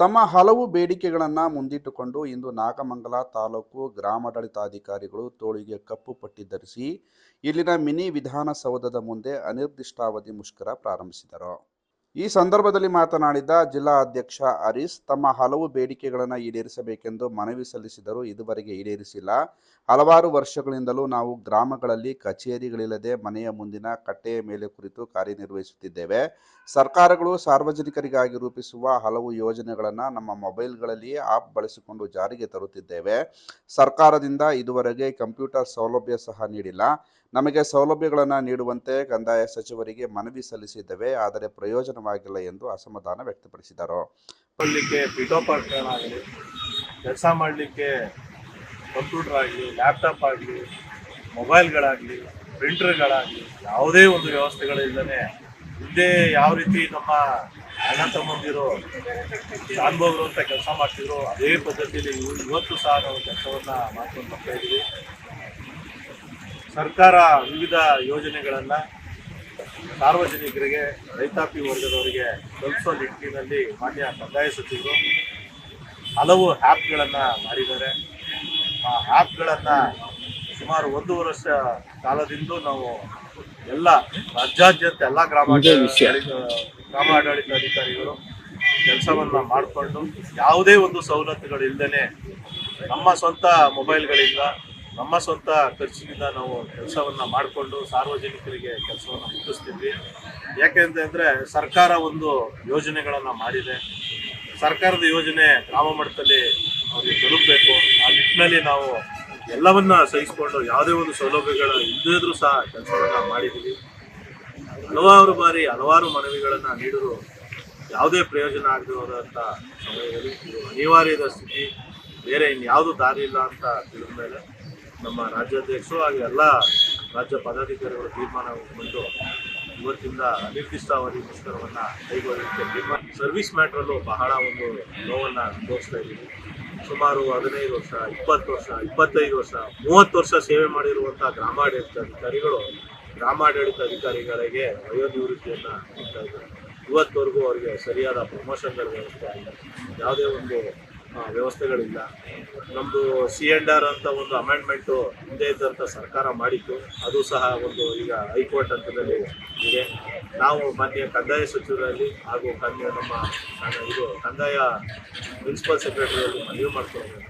ತಮ್ಮ ಹಲವು ಬೇಡಿಕೆಗಳನ್ನು ಮುಂದಿಟ್ಟುಕೊಂಡು ಇಂದು ನಾಗಮಂಗಲ ತಾಲೂಕು ಗ್ರಾಮಾಡಳಿತಾಧಿಕಾರಿಗಳು ತೋಳಿಗೆ ಕಪ್ಪು ಪಟ್ಟಿ ಧರಿಸಿ ಇಲ್ಲಿನ ಮಿನಿ ವಿಧಾನಸೌಧದ ಮುಂದೆ ಅನಿರ್ದಿಷ್ಟಾವಧಿ ಮುಷ್ಕರ ಪ್ರಾರಂಭಿಸಿದರು. ಈ ಸಂದರ್ಭದಲ್ಲಿ ಮಾತನಾಡಿದ ಜಿಲ್ಲಾ ಅಧ್ಯಕ್ಷ ಹರೀಶ್, ತಮ್ಮ ಹಲವು ಬೇಡಿಕೆಗಳನ್ನು ಈಡೇರಿಸಬೇಕೆಂದು ಮನವಿ ಸಲ್ಲಿಸಿದರು ಇದುವರೆಗೆ ಈಡೇರಿಸಿಲ್ಲ. ಹಲವಾರು ವರ್ಷಗಳಿಂದಲೂ ನಾವು ಗ್ರಾಮಗಳಲ್ಲಿ ಕಚೇರಿಗಳಿಲ್ಲದೆ ಮನೆಯ ಮುಂದಿನ ಕಟ್ಟೆಯ ಮೇಲೆ ಕುರಿತು ಕಾರ್ಯನಿರ್ವಹಿಸುತ್ತಿದ್ದೇವೆ. ಸರ್ಕಾರಗಳು ಸಾರ್ವಜನಿಕರಿಗಾಗಿ ರೂಪಿಸುವ ಹಲವು ಯೋಜನೆಗಳನ್ನು ನಮ್ಮ ಮೊಬೈಲ್ಗಳಲ್ಲಿಯೇ ಆಪ್ ಬಳಸಿಕೊಂಡು ಜಾರಿಗೆ ತರುತ್ತಿದ್ದೇವೆ. ಸರ್ಕಾರದಿಂದ ಇದುವರೆಗೆ ಕಂಪ್ಯೂಟರ್ ಸೌಲಭ್ಯ ಸಹ ನೀಡಿಲ್ಲ. ನಮಗೆ ಸೌಲಭ್ಯಗಳನ್ನು ನೀಡುವಂತೆ ಕಂದಾಯ ಸಚಿವರಿಗೆ ಮನವಿ ಸಲ್ಲಿಸಿದ್ದೇವೆ. ಆದರೆ ಪ್ರಯೋಜನವಾಗಿಲ್ಲ ಎಂದು ಅಸಮಾಧಾನ ವ್ಯಕ್ತಪಡಿಸಿದರು. ಮಾಡಲಿಕ್ಕೆ ಆಗಲಿ, ಕೆಲಸ ಮಾಡಲಿಕ್ಕೆ ಕಂಪ್ಯೂಟರ್ ಆಗಲಿ, ಲ್ಯಾಪ್ಟಾಪ್ ಆಗಲಿ, ಮೊಬೈಲ್ಗಳಾಗಲಿ, ಪ್ರಿಂಟರ್ಗಳಾಗಲಿ, ಯಾವುದೇ ಒಂದು ವ್ಯವಸ್ಥೆಗಳಿಲ್ಲದೆ ಹಿಂದೆ ಯಾವ ರೀತಿ ನಮ್ಮ ಅಣ್ಣ ತಮ್ಮಂದಿರು ಅನುಭವರು ಅಂತ ಕೆಲಸ ಮಾಡ್ತಿದ್ರು, ಅದೇ ಪದ್ಧತಿಯಲ್ಲಿ ಇವ್- ಇವತ್ತು ಸಹ ನಾವು ಕೆಲಸವನ್ನ ಮಾಡ್ಕೊಂಡು ಬರ್ತಾ ಇದ್ದೀವಿ. ಸರ್ಕಾರ ವಿವಿಧ ಯೋಜನೆಗಳನ್ನು ಸಾರ್ವಜನಿಕರಿಗೆ ರೈತಾಪಿ ವರ್ಗದವರಿಗೆ ತಲುಪಿಸೋ ನಿಟ್ಟಿನಲ್ಲಿ ಮಾನ್ಯ ಕಂದಾಯ ಸಚಿವರು ಹಲವು ಆ್ಯಪ್ಗಳನ್ನು ಮಾಡಿದ್ದಾರೆ. ಆ ಆ್ಯಪ್ಗಳನ್ನು ಸುಮಾರು ಒಂದು ವರ್ಷ ಕಾಲದಿಂದ ನಾವು ಎಲ್ಲ ರಾಜ್ಯಾದ್ಯಂತ ಎಲ್ಲ ಗ್ರಾಮ ಗ್ರಾಮ ಆಡಳಿತಾಧಿಕಾರಿಗಳು ಕೆಲಸವನ್ನು ಮಾಡಿಕೊಂಡು ಯಾವುದೇ ಒಂದು ಸವಲತ್ತುಗಳಿಲ್ಲದೇ ನಮ್ಮ ಸ್ವಂತ ಮೊಬೈಲ್ಗಳಿಂದ ನಮ್ಮ ಸ್ವಂತ ಖರ್ಚಿನಿಂದ ನಾವು ಕೆಲಸವನ್ನ ಮಾಡಿಕೊಂಡು ಸಾರ್ವಜನಿಕರಿಗೆ ಕೆಲಸವನ್ನು ಮುಟ್ಟಿಸ್ತಿದ್ವಿ ಯಾಕೆಂತಂದರೆ ಸರ್ಕಾರ ಒಂದು ಯೋಜನೆಗಳನ್ನ ಮಾಡಿದೆ. ಸರ್ಕಾರದ ಯೋಜನೆ ಗ್ರಾಮ ಮಟ್ಟದಲ್ಲಿ ಅವರಿಗೆ ತಲುಪಬೇಕು, ಆ ನಿಟ್ಟಿನಲ್ಲಿ ನಾವು ಎಲ್ಲವನ್ನ ಸಹಿಸಿಕೊಂಡು ಯಾವುದೇ ಒಂದು ಸೌಲಭ್ಯಗಳು ಇಲ್ಲದಿದ್ರೂ ಸಹ ಕೆಲಸವನ್ನ ಮಾಡಿದ್ದೀವಿ ಹಲವಾರು ಬಾರಿ ಹಲವಾರು ಮನವಿಗಳನ್ನು ನೀಡಿದ್ರು. ಯಾವುದೇ ಪ್ರಯೋಜನ ಆಗದೆ ಹೋದಂಥ ಸಮಯದಲ್ಲಿ ಇದು ಅನಿವಾರ್ಯದ ಸ್ಥಿತಿ. ಬೇರೆ ಇನ್ಯಾವುದು ದಾರಿ ಇಲ್ಲ ಅಂತ ತಿಳಿದ ಮೇಲೆ ನಮ್ಮ ರಾಜ್ಯಾಧ್ಯಕ್ಷರು ಹಾಗೆ ಎಲ್ಲ ರಾಜ್ಯ ಪದಾಧಿಕಾರಿಗಳು ತೀರ್ಮಾನ ಬಂದು ಇವತ್ತಿಂದ ಅನಿರ್ದಿಷ್ಟಾವಧಿ ಮುಷ್ಕರವನ್ನು ಕೈಗೊಳ್ಳಲಿಕ್ಕೆ ತೀರ್ಮಾನ ಸರ್ವಿಸ್ ಮ್ಯಾಟ್ರಲ್ಲೂ ಬಹಳ ಒಂದು ನೋವನ್ನು ತೋರಿಸ್ತಾ ಇದ್ದೀವಿ. ಸುಮಾರು ಹದಿನೈದು ವರ್ಷ, ಇಪ್ಪತ್ತು ವರ್ಷ, ಇಪ್ಪತ್ತೈದು ವರ್ಷ, ಮೂವತ್ತು ವರ್ಷ ಸೇವೆ ಮಾಡಿರುವಂಥ ಗ್ರಾಮಾಡಳಿತ ಅಧಿಕಾರಿಗಳು ಗ್ರಾಮಾಡಳಿತ ಅಧಿಕಾರಿಗಳಿಗೆ ವಯೋನಿವೃತ್ತಿಯನ್ನು ಕೊಡ್ತಾ ಇದ್ದಾರೆ. ಇವತ್ತವರೆಗೂ ಅವರಿಗೆ ಸರಿಯಾದ ಪ್ರಮೋಷನ್ಗಳ ವ್ಯವಸ್ಥೆ ಆಗಿದೆ ಯಾವುದೇ ಒಂದು ವ್ಯವಸ್ಥೆಗಳಿಲ್ಲ. ನಮ್ಮದು ಸಿ ಎಂಡ್ ಆರ್ ಅಂತ ಒಂದು ಅಮೆಂಡ್ಮೆಂಟು ಹಿಂದೆ ಇದ್ದಂಥ ಸರ್ಕಾರ ಮಾಡಿತ್ತು. ಅದು ಸಹ ಒಂದು ಈಗ ಹೈಕೋರ್ಟ್ ಹಂತದಲ್ಲಿ ಇದೆ. ನಾವು ಮಾನ್ಯ ಕಂದಾಯ ಸಚಿವರಲ್ಲಿ ಹಾಗೂ ಕನ್ಯ ನಮ್ಮ ಇದು ಕಂದಾಯ ಪ್ರಿನ್ಸಿಪಲ್ ಸೆಕ್ರೆಟರಿಯಲ್ಲಿ ಮನವಿ ಮಾಡ್ಕೊಳ್ಬೇಕು.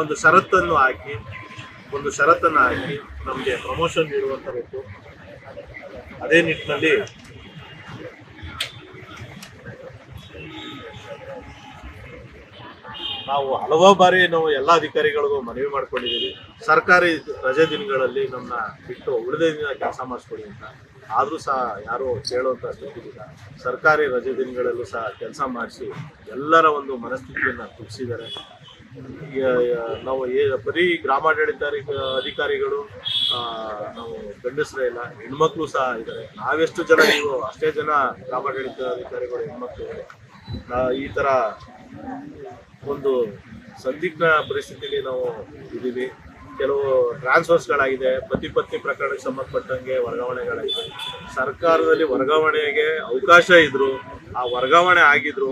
ಒಂದು ಷರತ್ತನ್ನು ಹಾಕಿ, ಒಂದು ಷರತ್ತನ್ನು ಹಾಕಿ ನಮಗೆ ಪ್ರಮೋಷನ್ ನೀಡುವಂಥದ್ದು ಅದೇ ನಿಟ್ಟಿನಲ್ಲಿ ನಾವು ಹಲವು ಬಾರಿ ನಾವು ಎಲ್ಲ ಅಧಿಕಾರಿಗಳಿಗೂ ಮನವಿ ಮಾಡ್ಕೊಂಡಿದ್ದೀವಿ. ಸರ್ಕಾರಿ ರಜೆ ದಿನಗಳಲ್ಲಿ ನಮ್ಮನ್ನ ಬಿಟ್ಟು ಉಳಿದ ದಿನ ಕೆಲಸ ಮಾಡಿಸ್ಕೊಡಿ ಅಂತ. ಆದರೂ ಸಹ ಯಾರೂ ಕೇಳುವಂಥ ಸ್ಥಿತಿ ಇಲ್ಲ. ಸರ್ಕಾರಿ ರಜೆ ದಿನಗಳಲ್ಲೂ ಸಹ ಕೆಲಸ ಮಾಡಿಸಿ ಎಲ್ಲರ ಒಂದು ಮನಸ್ಥಿತಿಯನ್ನು ತುಂಬಿಸಿದ್ದಾರೆ. ನಾವು ಏ, ಬರೀ ಗ್ರಾಮಾಡಳಿತ ಅಧಿಕಾರಿಗಳು ನಾವು ಗಂಡಸರೇ ಇಲ್ಲ, ಹೆಣ್ಮಕ್ಳು ಸಹ ಇದ್ದಾರೆ. ನಾವೆಷ್ಟು ಜನ ನೀವು ಅಷ್ಟೇ ಜನ ಗ್ರಾಮಾಡಳಿತ ಅಧಿಕಾರಿಗಳು ಹೆಣ್ಮಕ್ಳು ಈ ಥರ ಒಂದು ಸಂದಿಗ್ಧ ಪರಿಸ್ಥಿತಿಯಲ್ಲಿ ನಾವು ಇದ್ದೀವಿ. ಕೆಲವು ಟ್ರಾನ್ಸ್ಫರ್ಸ್ಗಳಾಗಿದೆ ಪತಿ ಪತ್ನಿ ಪ್ರಕರಣಕ್ಕೆ ಸಂಬಂಧಪಟ್ಟಂಗೆ ವರ್ಗಾವಣೆಗಳಾಗಿದೆ. ಸರ್ಕಾರದಲ್ಲಿ ವರ್ಗಾವಣೆಗೆ ಅವಕಾಶ ಇದ್ರು, ಆ ವರ್ಗಾವಣೆ ಆಗಿದ್ರು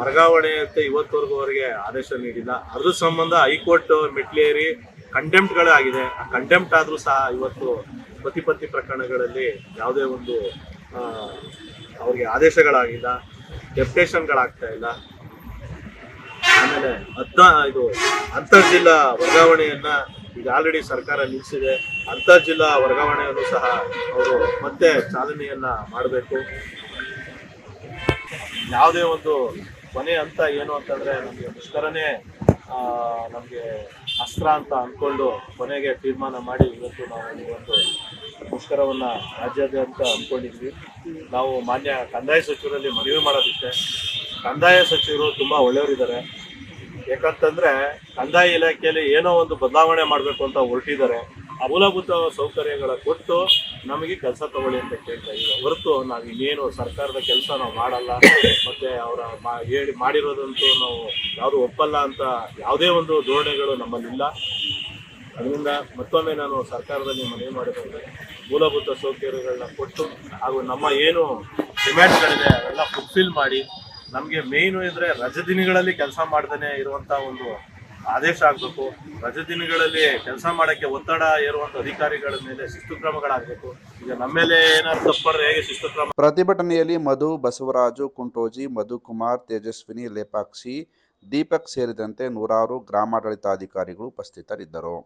ವರ್ಗಾವಣೆ ಅಂತ ಇವತ್ತವರೆಗೂ ಅವರಿಗೆ ಆದೇಶ ನೀಡಿಲ್ಲ. ಅದ್ರ ಸಂಬಂಧ ಹೈಕೋರ್ಟ್ ಮೆಟ್ಲೇರಿ ಕಂಟೆಂಪ್ಟ್ಗಳೇ ಆಗಿದೆ. ಆ ಕಂಟೆಂಪ್ಟ್ ಆದರೂ ಸಹ ಇವತ್ತು ಪತಿ ಪತ್ನಿ ಪ್ರಕರಣಗಳಲ್ಲಿ ಯಾವುದೇ ಒಂದು ಅವ್ರಿಗೆ ಆದೇಶಗಳಾಗಿಲ್ಲ, ಡೆಪ್ಟೇಷನ್ಗಳಾಗ್ತಾ ಇಲ್ಲ. ಆಮೇಲೆ ಹತ್ತ ಇದು ಅಂತರ್ ಜಿಲ್ಲಾ ವರ್ಗಾವಣೆಯನ್ನ ಈಗ ಆಲ್ರೆಡಿ ಸರ್ಕಾರ ನಿಲ್ಲಿಸಿದೆ ಅಂತರ್ ಜಿಲ್ಲಾ ವರ್ಗಾವಣೆಯನ್ನು ಸಹ ಅವರು ಮತ್ತೆ ಚಾಲನೆಯನ್ನ ಮಾಡಬೇಕು. ಯಾವುದೇ ಒಂದು ಕೊನೆ ಅಂತ ಏನು ಅಂತಂದ್ರೆ ನಮಗೆ ಮುಷ್ಕರನೇ ನಮಗೆ ಅಸ್ತ್ರ ಅಂತ ಅಂದ್ಕೊಂಡು ಕೊನೆಗೆ ತೀರ್ಮಾನ ಮಾಡಿ ಇವತ್ತು ನಾವು ಈ ಒಂದು ಮುಷ್ಕರವನ್ನು ರಾಜ್ಯಾದ್ಯಂತ ಅಂದ್ಕೊಂಡಿದ್ವಿ ನಾವು ಮಾನ್ಯ ಕಂದಾಯ ಸಚಿವರಲ್ಲಿ ಮನವಿ ಮಾಡೋದಿಷ್ಟೇ. ಕಂದಾಯ ಸಚಿವರು ತುಂಬ ಒಳ್ಳೆಯವರಿದ್ದಾರೆ. ಯಾಕಂತಂದ್ರೆ ಕಂದಾಯ ಇಲಾಖೆಯಲ್ಲಿ ಏನೋ ಒಂದು ಬದಲಾವಣೆ ಮಾಡಬೇಕು ಅಂತ ಹೊರಟಿದ್ದಾರೆ. ಮೂಲಭೂತ ಸೌಕರ್ಯಗಳ ಕೊಟ್ಟು ನಮಗೆ ಕೆಲಸ ತಗೊಳ್ಳಿ ಅಂತ ಕೇಳ್ತಾ ಇದ್ದೀವಿ ಹೊರತು ನಾವು ಇನ್ನೇನು ಸರ್ಕಾರದ ಕೆಲಸ ನಾವು ಮಾಡಲ್ಲ. ಮತ್ತೆ ಅವರ ಹೇಳಿ ಮಾಡಿರೋದಂತೂ ನಾವು ಯಾವುದು ಒಪ್ಪಲ್ಲ ಅಂತ ಯಾವುದೇ ಒಂದು ಧೋರಣೆಗಳು ನಮ್ಮಲ್ಲಿಲ್ಲ ಅದರಿಂದ ಮತ್ತೊಮ್ಮೆ ನಾನು ಸರ್ಕಾರದಲ್ಲಿ ಮನವಿ ಮಾಡಿದ್ದೇನೆ ಮೂಲಭೂತ ಸೌಕರ್ಯಗಳನ್ನ ಕೊಟ್ಟು ಹಾಗೂ ನಮ್ಮ ಏನು ಡಿಮ್ಯಾಂಡ್ಗಳಿದೆ, ಅವೆಲ್ಲ ಫುಲ್ಫಿಲ್ ಮಾಡಿ ನಮಗೆ ಮೇಯ್ನು ಇದ್ರೆ ರಜೆ ದಿನಗಳಲ್ಲಿ ಕೆಲಸ ಮಾಡ್ದೇ ಇರುವಂಥ ಒಂದು ಆದೇಶ ಆಗಬೇಕು. ರಜೆ ದಿನಗಳಲ್ಲಿ ಕೆಲಸ ಮಾಡೋಕ್ಕೆ ಒತ್ತಡ ಇರುವಂಥ ಅಧಿಕಾರಿಗಳ ಮೇಲೆ ಶಿಸ್ತು ಕ್ರಮಗಳಾಗಬೇಕು. ಈಗ ನಮ್ಮ ಮೇಲೆ ಏನಾದ್ರು ತಪ್ಪಾದ್ರೆ ಹೇಗೆ ಶಿಸ್ತು ಕ್ರಮ? ಪ್ರತಿಭಟನೆಯಲ್ಲಿ ಮಧು ಬಸವರಾಜು, ಕುಂಟೋಜಿ ಮಧುಕುಮಾರ್ ತೇಜಸ್ವಿನಿ, ಲೇಪಾಕ್ಷಿ, ದೀಪಕ್ ಸೇರಿದಂತೆ ನೂರಾರು ಗ್ರಾಮಾಡಳಿತಾಧಿಕಾರಿಗಳು ಉಪಸ್ಥಿತರಿದ್ದರು.